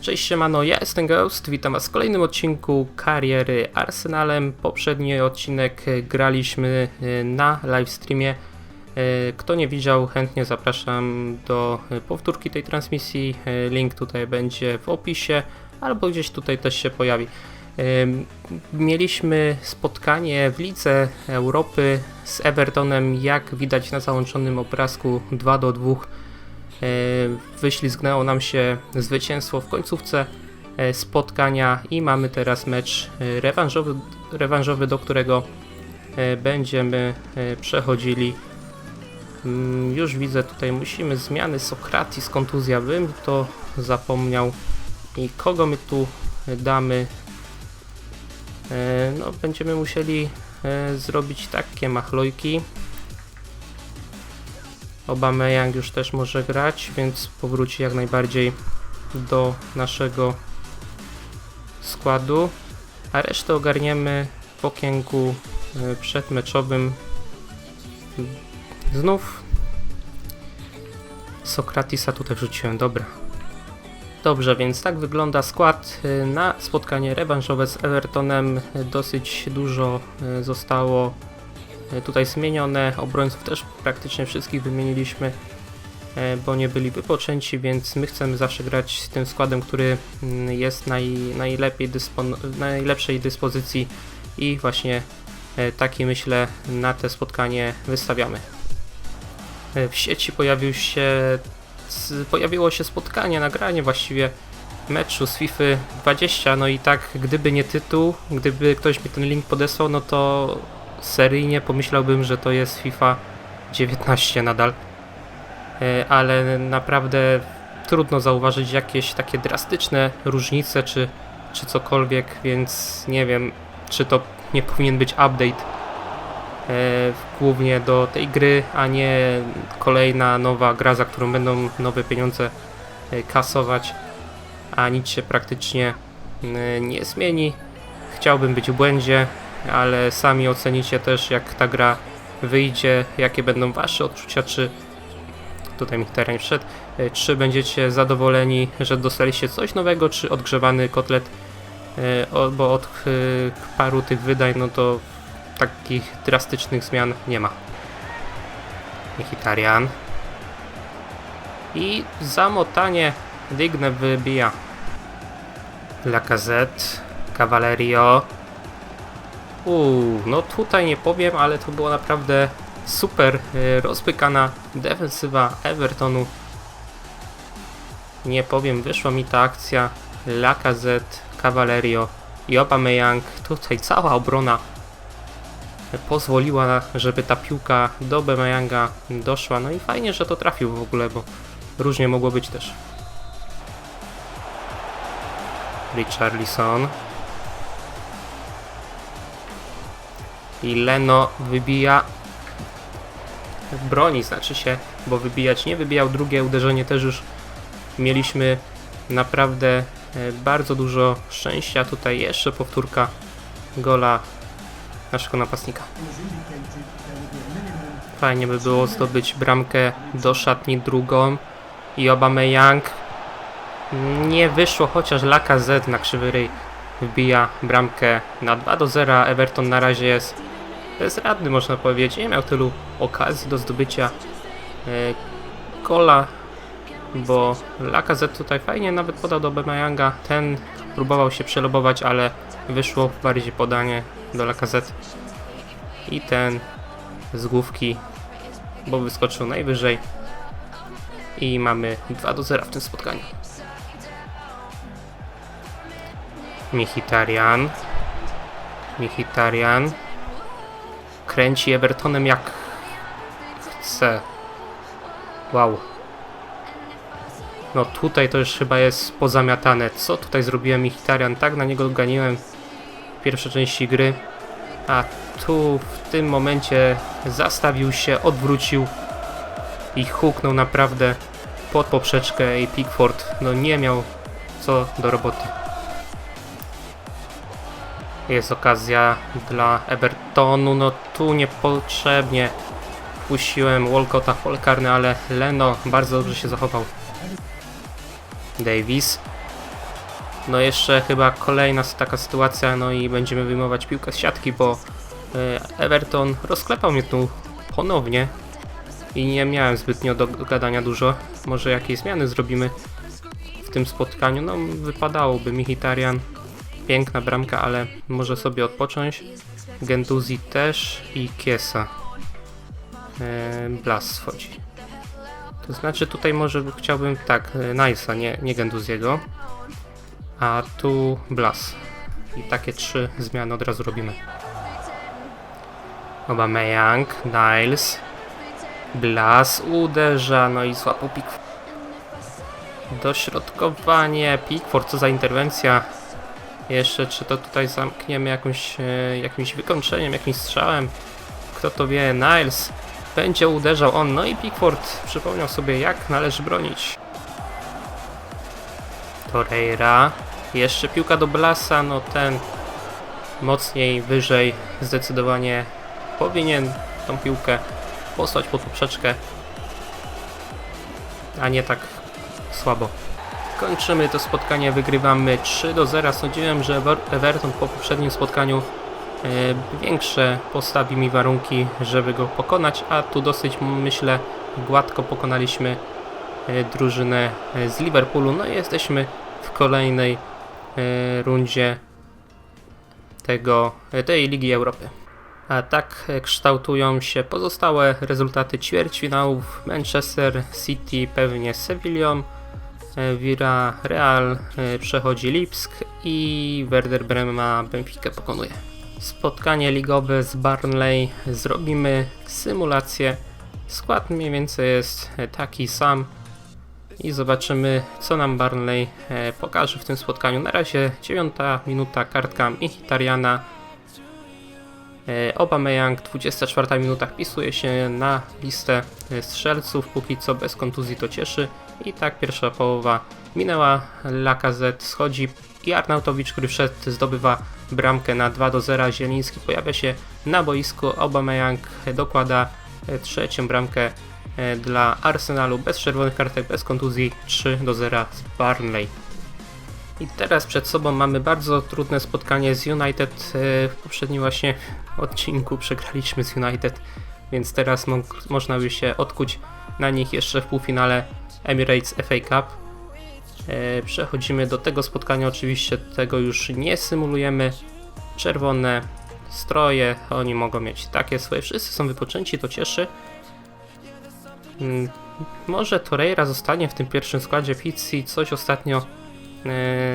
Cześć siemano, ja jestem Ghost, witam was w kolejnym odcinku kariery Arsenalem. Poprzedni odcinek graliśmy e, na livestreamie. E, Kto nie widział, chętnie zapraszam do powtórki tej transmisji. E, Link tutaj będzie w opisie, albo gdzieś tutaj też się pojawi. Mieliśmy spotkanie w Lidze Europy z Evertonem, jak widać na załączonym obrazku 2 do 2. E, Wyślizgnęło nam się zwycięstwo w końcówce e, spotkania i mamy teraz mecz e, rewanżowy, rewanżowy do którego będziemy przechodzili. Mm, Już widzę tutaj musimy zmiany Sokratis, kontuzja, bym to zapomniał. I kogo my tu damy? No, będziemy musieli zrobić takie machlojki. Aubameyang już też może grać, więc powróci jak najbardziej do naszego składu. A resztę ogarniemy w okienku e, przedmeczowym. Znów Sokratisa tutaj wrzuciłem, dobra. Dobrze, więc tak wygląda skład e, na spotkanie rewanżowe z Evertonem. Dosyć dużo e, zostało tutaj zmienione. Obrońców też praktycznie wszystkich wymieniliśmy, e, bo nie byli wypoczęci, więc my chcemy zawsze grać z tym składem, który mm, jest naj, najlepiej w najlepszej dyspozycji i właśnie e, taki myślę na te spotkanie wystawiamy. E, W sieci pojawił się, pojawiło się spotkanie, nagranie właściwie meczu z FIFA 20, no i tak gdyby nie tytuł, gdyby ktoś mi ten link podesłał, no to seryjnie pomyślałbym, że to jest FIFA 19 nadal. E, Ale naprawdę trudno zauważyć jakieś takie drastyczne różnice czy, czy cokolwiek, więc nie wiem, czy to nie powinien być update e, głównie do tej gry, a nie kolejna nowa gra, za którą będą nowe pieniądze e, kasować, a nic się praktycznie nie zmieni. Chciałbym być w błędzie, ale sami ocenicie też jak ta gra wyjdzie, jakie będą wasze odczucia, czy tutaj mi teren wszedł, e, czy będziecie zadowoleni, że dostaliście coś nowego, czy odgrzewany kotlet, e, bo od e, paru tych wydań, no to takich drastycznych zmian nie ma. Mkhitaryan. I zamotanie Digne wybija. Lacazette, Cavalerio. Uuu, no tutaj nie powiem, ale to była naprawdę super y, rozpykana defensywa Evertonu. Nie powiem, wyszła mi ta akcja. Lacazette, Cavalerio i Aubameyang. Tutaj cała obrona pozwoliła, żeby ta piłka do Aubameyanga doszła. No i fajnie, że to trafił w ogóle, bo różnie mogło być też. Richarlison. I Leno wybija. Broni, znaczy się, bo wybijać nie wybijał. Drugie uderzenie też już mieliśmy naprawdę e, bardzo dużo szczęścia. Tutaj jeszcze powtórka gola naszego napastnika. Fajnie by było zdobyć bramkę do szatni drugą i Aubameyang nie wyszło, chociaż Lacazette na krzywy ryj wbija bramkę na 2 do 0. Everton na razie jest bezradny, można powiedzieć. Nie miał tylu okazji do zdobycia e, gola, bo Lacazette tutaj fajnie nawet podał do Aubameyanga. Ten próbował się przelobować, ale wyszło bardziej podanie do Lacazette. I ten z główki, bo wyskoczył najwyżej. I mamy 2 do 0 w tym spotkaniu. Mkhitaryan. Mkhitaryan. Kręci Evertonem jak chce. Wow. No tutaj to już chyba jest pozamiatane. Co tutaj zrobiłem Mkhitaryan? Tak na niego ganiłem w pierwszej części gry. A tu w tym momencie zastawił się, odwrócił i huknął naprawdę pod poprzeczkę i Pickford no nie miał co do roboty. Jest okazja dla Evertonu, no tu niepotrzebnie puściłem Walcota w pole ale Leno bardzo dobrze się zachował. Davis No jeszcze chyba kolejna taka sytuacja, no i będziemy wyjmować piłkę z siatki, bo e, Everton rozklepał mnie tu ponownie i nie miałem zbytnio do gadania dużo. Może jakieś zmiany zrobimy w tym spotkaniu. No wypadałoby Mkhitaryan, piękna bramka, ale może sobie odpocząć. Genduzi też i Kiesa. E, Blas wchodzi. To znaczy tutaj może by- chciałbym tak, e, Nice'a, nie, nie Genduziego. A tu Blas. I takie trzy zmiany od razu robimy. Aubameyang, Niles, Blas uderza, no i złapał Pickford. Dośrodkowanie, Pickford, co za interwencja. Jeszcze czy to tutaj zamkniemy jakąś, e, jakimś wykończeniem, jakimś strzałem. Kto to wie, Niles będzie uderzał on, no i Pickford przypomniał sobie jak należy bronić. Torreira, jeszcze piłka do Blasa, no ten mocniej, wyżej, zdecydowanie powinien tą piłkę posłać pod poprzeczkę, a nie tak słabo. Kończymy to spotkanie, wygrywamy 3 do 0. Sądziłem, że Ever- Everton po poprzednim spotkaniu e, większe postawi mi warunki, żeby go pokonać, a tu dosyć myślę gładko pokonaliśmy e, drużynę e, z Liverpoolu. No i jesteśmy w kolejnej rundzie tego, tej Ligi Europy. A tak kształtują się pozostałe rezultaty ćwierćfinałów. Manchester City pewnie z Sevillą, e, Vira Real e, przechodzi Lipsk i Werder Brema Benfica pokonuje. Spotkanie ligowe z Barnley zrobimy symulację. Skład mniej więcej jest e, taki sam i zobaczymy co nam Barnley pokaże w tym spotkaniu. Na razie 9 minuta kartka Mkhitarjana. Aubameyang 24 minuta wpisuje się na listę e, strzelców, póki co bez kontuzji to cieszy. I tak pierwsza połowa minęła, Lacazette schodzi i Arnautowicz, który wszedł, zdobywa bramkę na 2 do 0. Zieliński pojawia się na boisku, Aubameyang dokłada e, trzecią bramkę e, dla Arsenalu bez czerwonych kartek, bez kontuzji 3 do 0 z Barnley. I teraz przed sobą mamy bardzo trudne spotkanie z United. E, W poprzednim właśnie odcinku przegraliśmy z United, więc teraz mo- można by się odkuć na nich jeszcze w półfinale Emirates FA Cup. E, Przechodzimy do tego spotkania, oczywiście tego już nie symulujemy. Czerwone stroje, oni mogą mieć takie swoje, wszyscy są wypoczęci, to cieszy. Mm, Może Torreira zostanie w tym pierwszym składzie Pizzi, coś ostatnio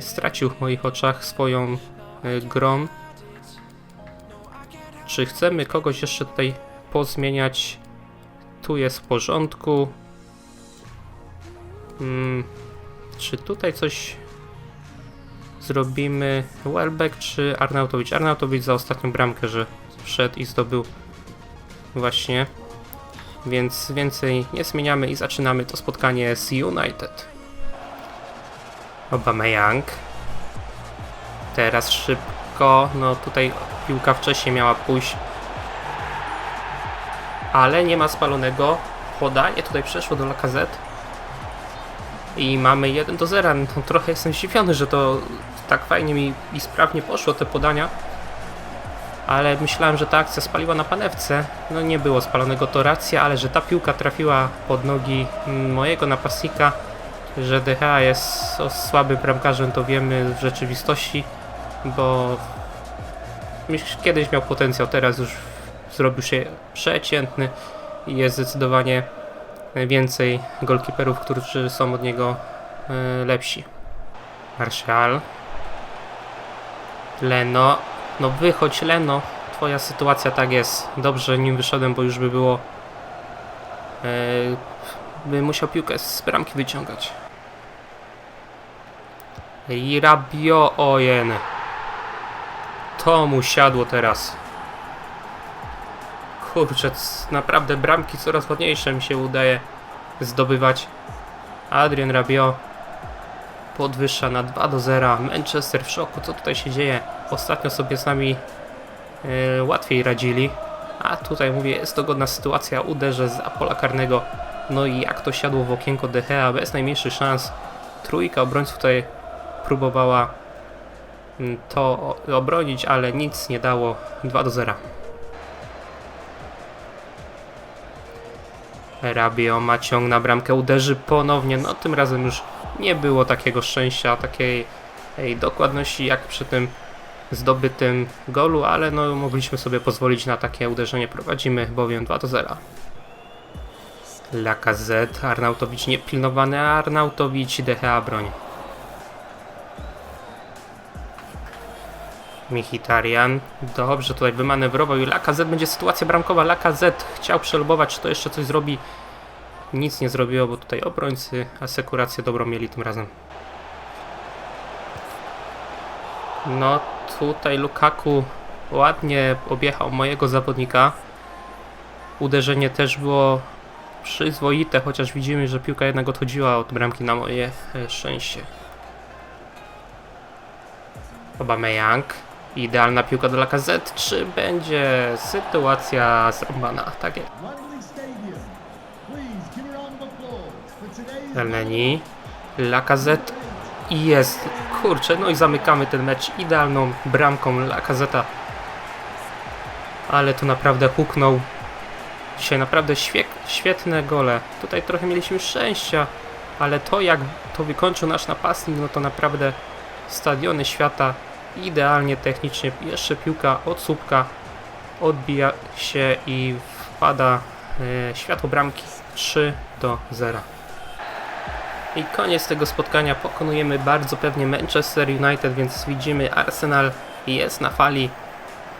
stracił w moich oczach swoją e, grą. Czy chcemy kogoś jeszcze tutaj pozmieniać? Tu jest w porządku. Mm, czy tutaj coś zrobimy? Welbeck czy Arnautowicz? Arnautowicz za ostatnią bramkę, że wszedł i zdobył właśnie. Więc więcej nie zmieniamy i zaczynamy to spotkanie z United. Aubameyang. Teraz szybko. No tutaj piłka wcześniej miała pójść. Ale nie ma spalonego. Podanie tutaj przeszło do Lacazette. I mamy 1 do 0. No, trochę jestem zdziwiony, że to tak fajnie mi i sprawnie poszło te podania. Ale myślałem, że ta akcja spaliła na panewce. No nie było spalonego, to racja, ale że ta piłka trafiła pod nogi mojego napastnika, że DH jest słabym bramkarzem, to wiemy w rzeczywistości, bo kiedyś miał potencjał, teraz już zrobił się przeciętny i jest zdecydowanie więcej golkiperów, którzy są od niego e, lepsi. Marshall. Leno. No wychodź Leno. Twoja sytuacja tak jest. Dobrze nim wyszedłem, bo już by było e, by musiał piłkę z bramki wyciągać. Rabio Ojen. To mu siadło teraz. Kurczę, naprawdę bramki coraz ładniejsze mi się udaje zdobywać. Adrian Rabiot podwyższa na 2 do 0. Manchester w szoku, co tutaj się dzieje? Ostatnio sobie z nami e, łatwiej radzili. A tutaj mówię, jest to godna sytuacja. Uderzę z pola karnego. No i jak to siadło w okienko DHA bez najmniejszych szans. Trójka obrońców tutaj próbowała mm, to obronić, ale nic nie dało 2 do 0. Rabio ma ciąg na bramkę, uderzy ponownie. No tym razem już nie było takiego szczęścia, takiej ej, dokładności jak przy tym zdobytym golu, ale no mogliśmy sobie pozwolić na takie uderzenie. Prowadzimy bowiem 2 do 0. Lacazette, Arnautowicz niepilnowany, a Arnautowicz DHA broń. Michitarian, dobrze tutaj wymanewrował i Lacazette będzie sytuacja bramkowa. Lacazette chciał przelobować, czy to jeszcze coś zrobi. Nic nie zrobiło, bo tutaj obrońcy asekurację dobrą mieli tym razem. No tutaj Lukaku ładnie objechał mojego zawodnika. Uderzenie też było przyzwoite, chociaż widzimy, że piłka jednak odchodziła od bramki na moje e, szczęście. Aubameyang. Idealna piłka do Lacazette. Czy będzie sytuacja zrąbana? Tak jest. Elneny. Lacazette. I jest. Kurczę, no i zamykamy ten mecz idealną bramką Lacazeta. Ale tu naprawdę huknął. Dzisiaj naprawdę świe- świetne gole. Tutaj trochę mieliśmy szczęścia, ale to jak to wykończył nasz napastnik, no to naprawdę stadiony świata idealnie technicznie. Jeszcze piłka od słupka odbija się i wpada e, światło bramki 3 do 0. I koniec tego spotkania. Pokonujemy bardzo pewnie Manchester United, więc widzimy Arsenal jest na fali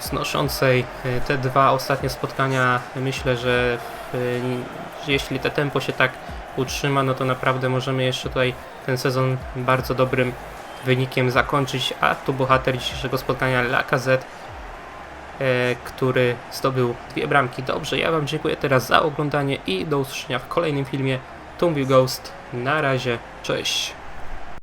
znoszącej e, te dwa ostatnie spotkania. Myślę, że e, jeśli te tempo się tak utrzyma, no to naprawdę możemy jeszcze tutaj ten sezon bardzo dobrym wynikiem zakończyć. A tu bohater dzisiejszego spotkania Lacazette, e, który zdobył dwie bramki. Dobrze, ja Wam dziękuję teraz za oglądanie i do usłyszenia w kolejnym filmie. Tu Ghost. Na razie, cześć.